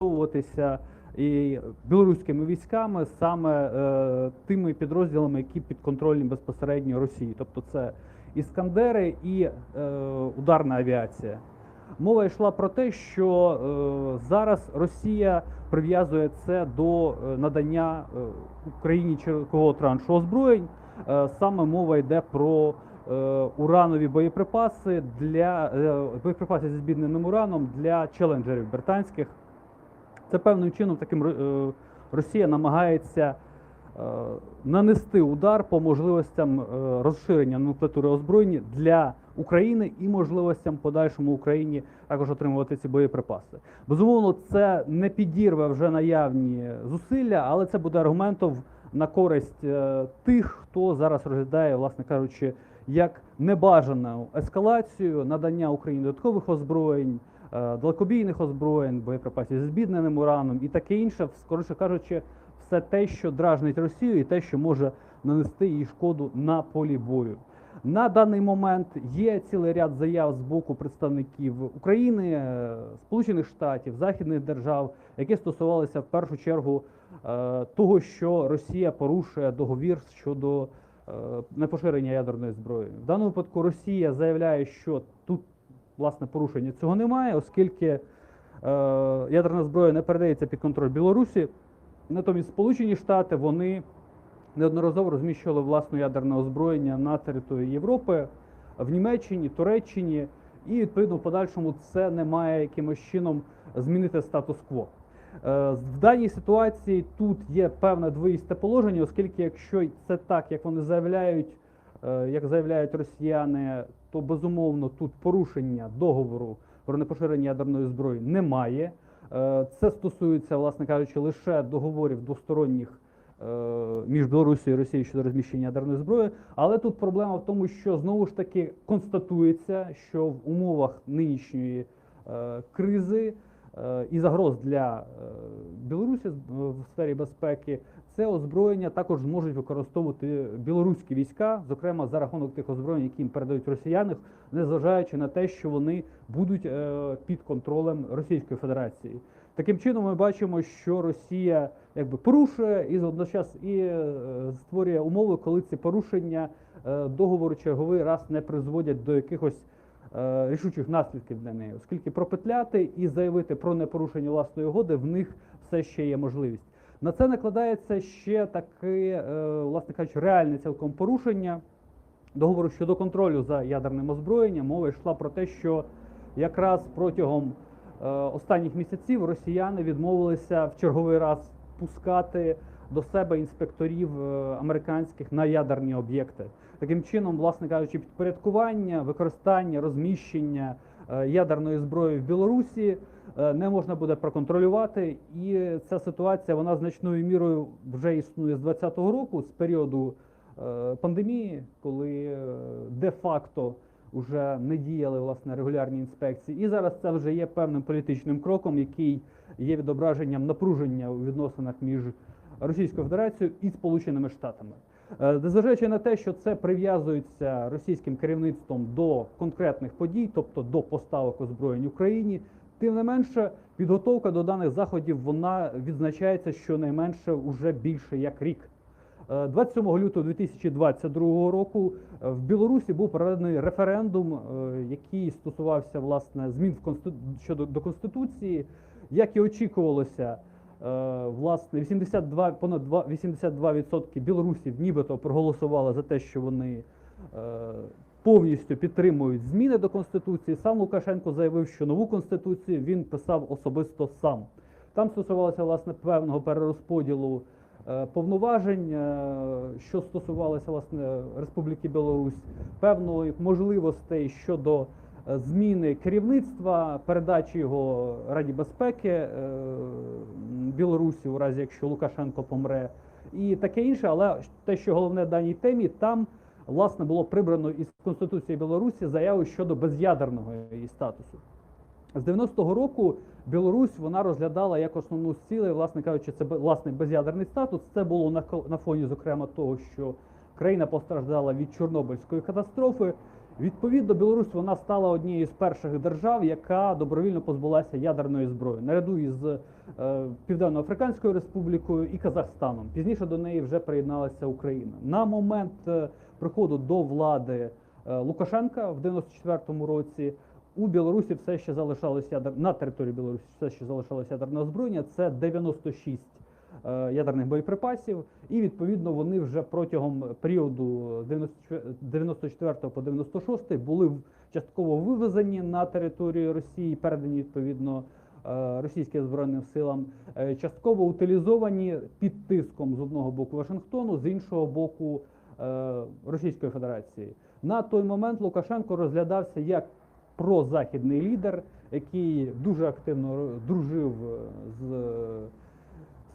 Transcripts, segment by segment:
використовуватися і білоруськими військами саме е, тими підрозділами, які підконтрольні безпосередньо Росії. Тобто це іскандери і е, ударна авіація. Мова йшла про те, що е, зараз Росія прив'язує це до е, надання е, Україні чергового траншу озброєнь. Е, саме мова йде про е, уранові боєприпаси для е, боєприпаси зі збідненим ураном для челенджерів британських. Це певним чином таким е, Росія намагається е, нанести удар по можливостям е, розширення номенклатури озброєння для України і можливостям подальшому Україні також отримувати ці боєприпаси. Безумовно, це не підірве вже наявні зусилля, але це буде аргументом на користь тих, хто зараз розглядає, власне кажучи, як небажану ескалацію надання Україні додаткових озброєнь, далекобійних озброєнь, боєприпасів зі збідненим ураном і таке інше, скоріше кажучи, все те, що дражнить Росію, і те, що може нанести їй шкоду на полі бою. На даний момент є цілий ряд заяв з боку представників України, е, Сполучених Штатів, західних держав, які стосувалися в першу чергу е, того, що Росія порушує договір щодо е, непоширення ядерної зброї. В даному випадку Росія заявляє, що власне порушення цього немає, оскільки е, ядерна зброя не передається під контроль Білорусі. Натомість Сполучені Штати вони неодноразово розміщували власне ядерне озброєння на території Європи, в Німеччині, Туреччині, і відповідно в подальшому це не має якимось чином змінити статус-кво. Е, В даній ситуації тут є певне двоїсте положення, оскільки якщо це так, як вони заявляють, як заявляють росіяни, то безумовно тут порушення договору про непоширення ядерної зброї немає. Е, Це стосується, власне кажучи, лише договорів двосторонніх е, між Білорусією і Росією щодо розміщення ядерної зброї. Але тут проблема в тому, що знову ж таки констатується, що в умовах нинішньої е, кризи е, і загроз для е, Білорусі з- в сфері безпеки це озброєння також зможуть використовувати білоруські війська, зокрема за рахунок тих озброєнь, які їм передають росіяни, незважаючи на те, що вони будуть е, під контролем Російської Федерації. Таким чином, ми бачимо, що Росія якби порушує і водночас і е, створює умови, коли ці порушення е, договору черговий раз не призводять до якихось е, рішучих наслідків для неї, оскільки пропетляти і заявити про непорушення власної угоди в них все ще є можливість. На це накладається ще таке, е, власне кажучи, реальне цілком порушення договору щодо контролю за ядерним озброєнням. Мова йшла про те, що якраз протягом е, останніх місяців росіяни відмовилися в черговий раз пускати до себе інспекторів е, американських на ядерні об'єкти. Таким чином, власне кажучи, підпорядкування, використання, розміщення е, ядерної зброї в Білорусі е, не можна буде проконтролювати. І ця ситуація вона значною мірою вже існує з 2020 року, з періоду е, пандемії, коли де-факто вже не діяли власне регулярні інспекції. І зараз це вже є певним політичним кроком, який є відображенням напруження у відносинах між Російською Федерацією і Сполученими Штатами. Е, Незважаючи на те, що це прив'язується російським керівництвом до конкретних подій, тобто до поставок озброєнь Україні, тим не менше підготовка до даних заходів вона відзначається щонайменше уже більше як рік. Е, 27 лютого 2022 року е, в Білорусі був проведений референдум, е, який стосувався власне змін в конститу... щодо до конституції, як і очікувалося. Е, Власне, 82, понад два- 82% білорусів нібито проголосували за те, що вони е, повністю підтримують зміни до конституції. Сам Лукашенко заявив, що нову конституцію він писав особисто сам. Там стосувалося власне певного перерозподілу е, повноважень, що стосувалося власне Республіки Білорусь, певної можливостей щодо зміни керівництва, передачі його Раді безпеки е, Білорусі, у разі якщо Лукашенко помре, і таке інше. Але те, що головне в даній темі, там власне було прибрано із Конституції Білорусі заяву щодо без'ядерного її статусу. З 90-го року Білорусь вона розглядала як основну з власне кажучи, це власне без'ядерний статус. Це було на фоні, зокрема, того, що країна постраждала від Чорнобильської катастрофи. Відповідно, Білорусь вона стала однією з перших держав, яка добровільно позбулася ядерної зброї, наряду із е, Південно-Африканською Республікою і Казахстаном. Пізніше до неї вже приєдналася Україна. На момент е, приходу до влади е, Лукашенка в 94-му році у Білорусі все ще залишалося ядер... на території Білорусі все ще залишалося ядерне озброєння. Це 96 е, ядерних боєприпасів, і відповідно вони вже протягом періоду 94 94 по 96 були частково вивезені на територію Росії, передані відповідно е, російським збройним силам, е, частково утилізовані під тиском з одного боку Вашингтону, з іншого боку е, Російської Федерації. На той момент Лукашенко розглядався як прозахідний лідер, який дуже активно дружив е, з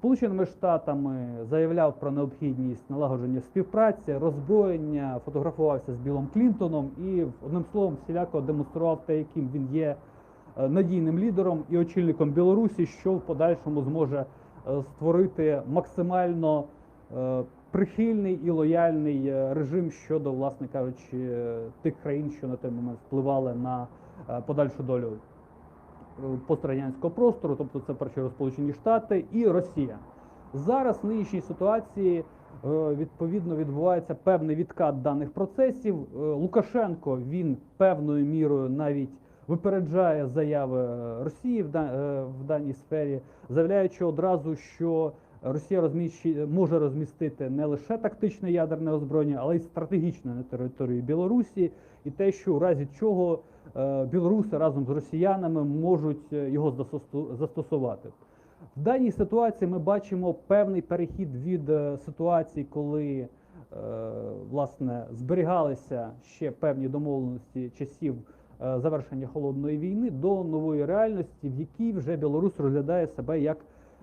Сполученими Штатами, заявляв про необхідність налагодження співпраці, роззброєння, фотографувався з Білом Клінтоном і одним словом всіляко демонстрував те, яким він є е, надійним лідером і очільником Білорусі, що в подальшому зможе е, створити максимально е, прихильний і лояльний е, режим щодо, власне кажучи, е, тих країн, що на той момент впливали на е, подальшу долю. е, пострадянського простору, тобто це перші Сполучені Штати і Росія. Зараз в нинішній ситуації е, відповідно відбувається певний відкат даних процесів. Е, Лукашенко він певною мірою навіть випереджає заяви Росії в, е, даній сфері, заявляючи одразу, що Росія розміщи, може розмістити не лише тактичне ядерне озброєння, але й стратегічне на території Білорусі, і те, що у разі чого білоруси разом з росіянами можуть е, його застосу- застосувати. В даній ситуації ми бачимо певний перехід від е, ситуації, коли е, власне зберігалися ще певні домовленості часів е, завершення холодної війни до нової реальності, в якій вже Білорусь розглядає себе як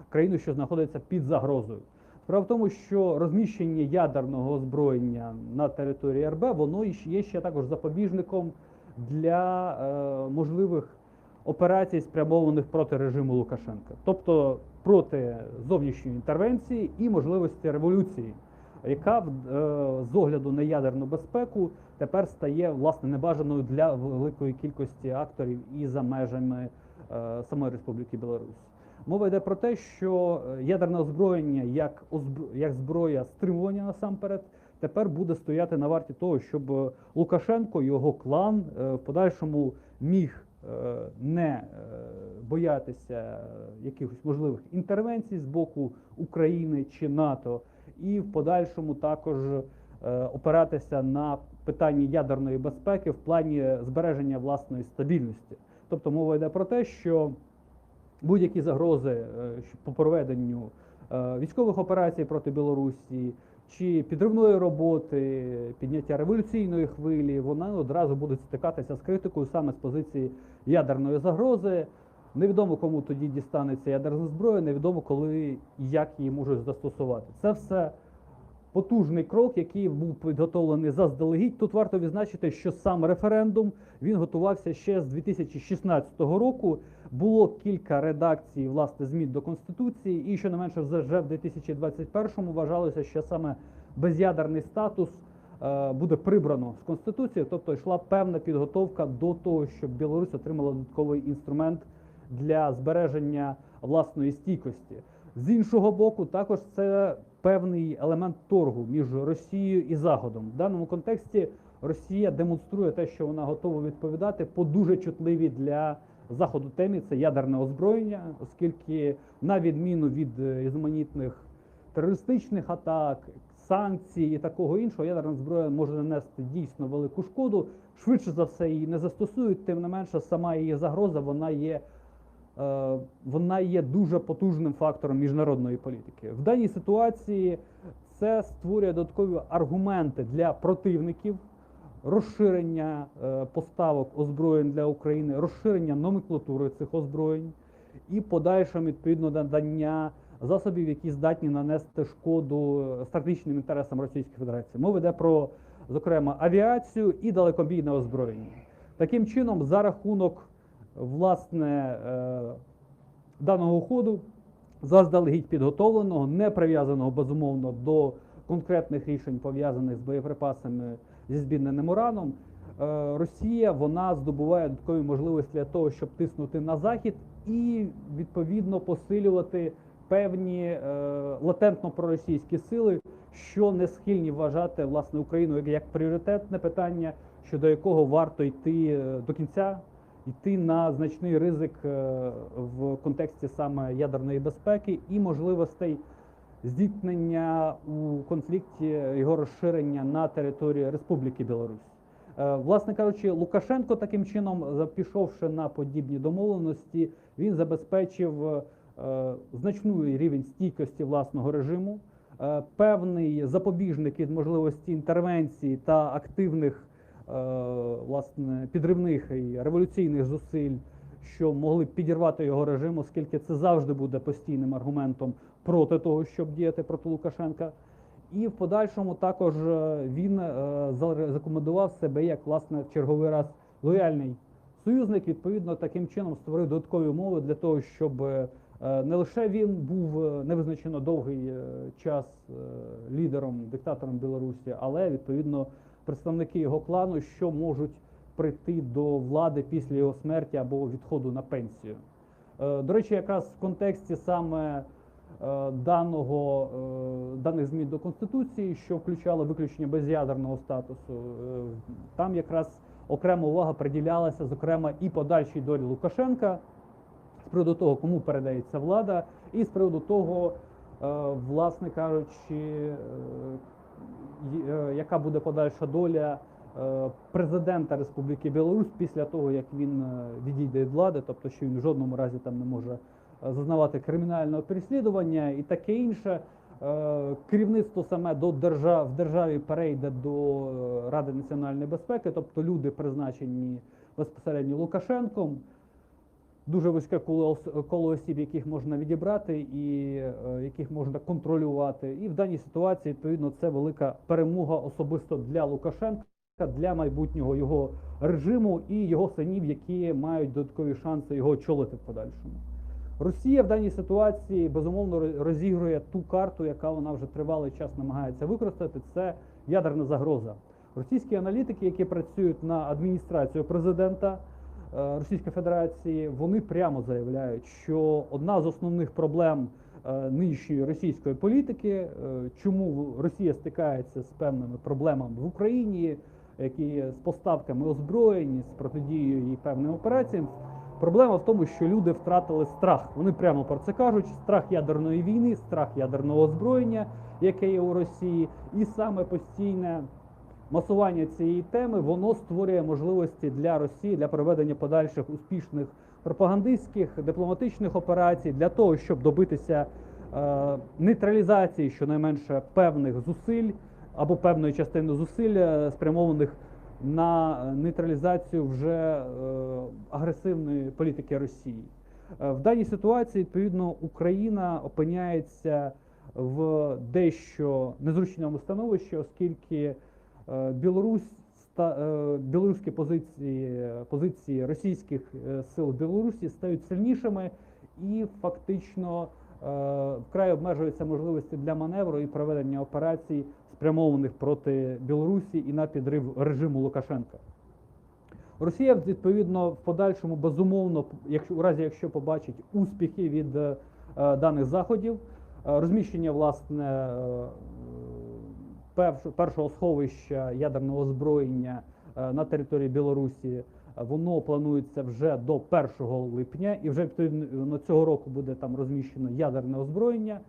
країну, що знаходиться під загрозою. Справа в тому, що розміщення ядерного озброєння на території РБ воно є ще також запобіжником для е, можливих операцій, спрямованих проти режиму Лукашенка, тобто проти зовнішньої інтервенції і можливості революції, яка е, з огляду на ядерну безпеку тепер стає власне небажаною для великої кількості акторів і за межами е, самої Республіки Білорусь. Мова йде про те, що е, ядерне озброєння як озбро- як зброя стримування насамперед тепер буде стояти на варті того, щоб е, Лукашенко, його клан е, в подальшому міг е, не боятися якихось можливих інтервенцій з боку України чи НАТО, і в подальшому також опиратися на питанні ядерної безпеки в плані збереження власної стабільності. Тобто мова йде про те, що будь-які загрози по проведенню військових операцій проти Білорусі чи підривної роботи, підняття революційної хвилі, вона одразу будуть стикатися з критикою саме з позиції ядерної загрози. Невідомо кому тоді дістанеться ядерна зброя, невідомо коли і як її можуть застосувати. Це все потужний крок, який був підготовлений заздалегідь. Тут варто відзначити, що сам референдум він готувався ще з 2016 року. Було кілька редакцій власне змін до конституції, і що не менше вже в 2021-му вважалося, що саме без'ядерний статус е, буде прибрано з конституції, тобто йшла певна підготовка до того, щоб Білорусь отримала додатковий інструмент для збереження власної стійкості. З іншого боку, також це певний елемент торгу між Росією і Заходом. В даному контексті Росія демонструє те, що вона готова відповідати по дуже чутливій для Заходу темі це ядерне озброєння, оскільки на відміну від е, різноманітних терористичних атак, санкцій і такого іншого, ядерна зброя може нанести дійсно велику шкоду. Швидше за все її не застосують, тим не менше, сама її загроза вона є вона є дуже потужним фактором міжнародної політики. В даній ситуації це створює додаткові аргументи для противників, розширення е, поставок озброєнь для України, розширення номенклатури цих озброєнь і подальшим відповідно надання засобів, які здатні нанести шкоду е, стратегічним інтересам Російської Федерації. Мова йде про, зокрема, авіацію і далекобійне озброєння. Таким чином, за рахунок власне е, даного ходу, заздалегідь підготовленого, не прив'язаного безумовно до конкретних рішень, пов'язаних з боєприпасами зі збідненим ураном, е, Росія вона здобуває додаткові можливості для того, щоб тиснути на захід і відповідно посилювати певні е, латентно проросійські сили, що не схильні вважати власне Україну як, пріоритетне питання, щодо якого варто йти до кінця, йти на значний ризик е, в контексті саме ядерної безпеки і можливостей зіткнення у конфлікті його розширення на території Республіки Білорусь. Е, Власне кажучи, Лукашенко таким чином, за- пішовши на подібні домовленості, він забезпечив е, значний рівень стійкості власного режиму, е, певний запобіжник від можливості інтервенції та активних е, власне підривних і революційних зусиль, що могли б підірвати його режим, оскільки це завжди буде постійним аргументом проти того, щоб діяти проти Лукашенка. І в подальшому також е, він е, зарекомендував себе як власне в черговий раз лояльний союзник. Відповідно, таким чином створив додаткові умови для того, щоб е, не лише він був е, невизначено довгий е, час е, лідером, диктатором Білорусі, але відповідно представники його клану, що можуть прийти до влади після його смерті або відходу на пенсію. Е, До речі, якраз в контексті саме е, даного е, даних змін до конституції, що включало виключення без'ядерного статусу, там якраз окрема увага приділялася, зокрема, і подальшій долі Лукашенка з приводу того, кому передається влада, і з приводу того, власне кажучи, яка буде подальша доля е, президента Республіки Білорусь після того, як він е, відійде від влади, тобто що він в жодному разі там не може е, зазнавати кримінального переслідування і таке інше. Е, Керівництво саме до держав в державі перейде до е, Ради національної безпеки, тобто люди призначені безпосередньо Лукашенком. Дуже вузьке коло, осіб, яких можна відібрати і е, яких можна контролювати. І в даній ситуації, відповідно, це велика перемога особисто для Лукашенка, для майбутнього його режиму і його синів, які мають додаткові шанси його очолити в подальшому. Росія в даній ситуації безумовно розігрує ту карту, яка вона вже тривалий час намагається використати. Це ядерна загроза. Російські аналітики, які працюють на адміністрацію президента Російської Федерації, вони прямо заявляють, що одна з основних проблем е, нинішньої російської політики, е, чому Росія стикається з певними проблемами в Україні, які з поставками озброєнь, з протидією і певним операціям. Проблема в тому, що люди втратили страх. Вони прямо про це кажуть: страх ядерної війни, страх ядерного озброєння, яке є у Росії, і саме постійне масування цієї теми воно створює можливості для Росії для проведення подальших успішних пропагандистських дипломатичних операцій для того, щоб добитися е, нейтралізації щонайменше певних зусиль або певної частини зусиль, е, спрямованих на нейтралізацію вже е, агресивної політики Росії. Е, В даній ситуації, відповідно, Україна опиняється в дещо незручному становищі, оскільки Білорусь ста- е, білоруські позиції, позиції російських е, сил в Білорусі стають сильнішими і фактично е, вкрай обмежуються можливості для маневру і проведення операцій, спрямованих проти Білорусі і на підрив режиму Лукашенка. Росія відповідно в подальшому безумовно, якщо у разі якщо побачить успіхи від е, даних заходів, е, розміщення власне е, першого сховища ядерного озброєння е, на території Білорусі. Воно планується вже до 1 липня, і вже відповідно цього року буде там розміщено ядерне озброєння.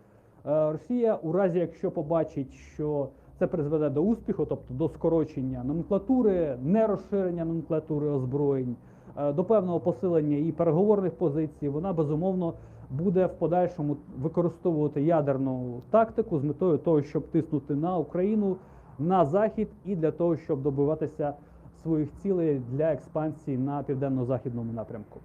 Е, Росія, у разі якщо побачить, що це призведе до успіху, тобто до скорочення номенклатури, не розширення номенклатури озброєнь, е, до певного посилення і переговорних позицій, вона безумовно буде в подальшому використовувати ядерну тактику з метою того, щоб тиснути на Україну, на захід і для того, щоб добиватися своїх цілей для експансії на південно-західному напрямку.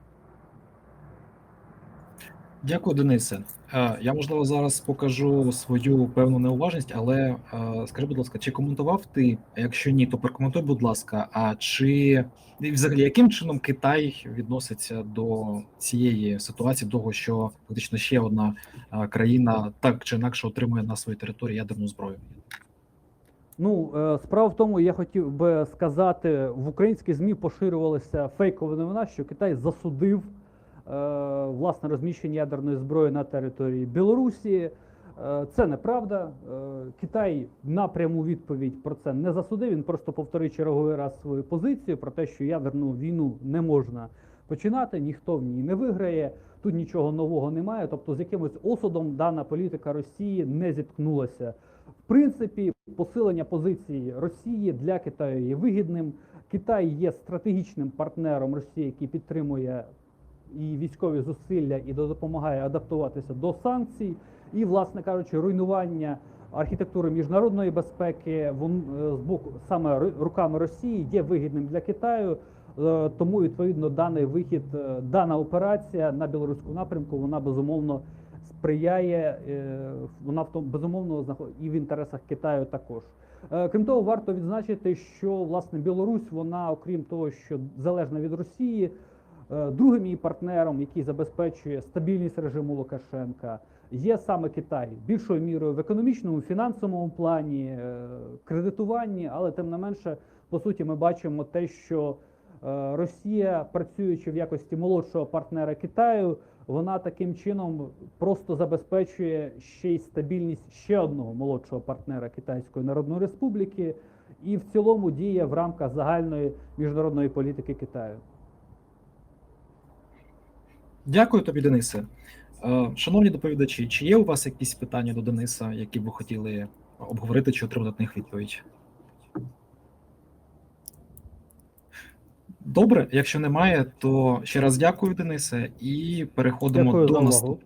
Дякую, Денисе. Е, Я можливо зараз покажу свою певну неуважність, але е, скажи, будь ласка, чи коментував ти? Якщо ні, то прокоментуй, будь ласка. А чи взагалі яким чином Китай відноситься до цієї ситуації, того що фактично ще одна е, країна так чи інакше отримує на своїй території ядерну зброю? Ну, справа в тому, я хотів би сказати, в українській ЗМІ поширювалася фейкова новина, що Китай засудив власне розміщення ядерної зброї на території Білорусі. Е, Це неправда. Е, Китай напряму відповідь про це не засудив. Він просто повторив черговий раз свою позицію про те, що ядерну війну не можна починати, ніхто в ній не виграє. Тут нічого нового немає. Тобто, з якимось осудом дана політика Росії не зіткнулася. В принципі, посилення позиції Росії для Китаю є вигідним. Китай є стратегічним партнером Росії, який підтримує і військові зусилля, і допомагає адаптуватися до санкцій. І, власне кажучи, руйнування архітектури міжнародної безпеки вон, е, з боку саме руками Росії є вигідним для Китаю. Е, Тому відповідно даний вихід, е, дана операція на білоруську напрямку, вона безумовно сприяє, вона в тому безумовно і в інтересах Китаю також. Крім того, варто відзначити, що власне Білорусь, вона, окрім того, що залежна від Росії, другим її партнером, який забезпечує стабільність режиму Лукашенка, є саме Китай більшою мірою в економічному, фінансовому плані, е, кредитуванні, але тим не менше, по суті, ми бачимо те, що е, Росія, працюючи в якості молодшого партнера Китаю, вона таким чином просто забезпечує ще й стабільність ще одного молодшого партнера Китайської Народної Республіки, і в цілому діє в рамках загальної міжнародної політики Китаю. Дякую тобі, Денисе. Е, Шановні доповідачі, чи є у вас якісь питання до Дениса, які б ви хотіли обговорити чи отримати них відповідь? Добре, якщо немає, то ще раз дякую, Денисе, і переходимо Дякую до наступного.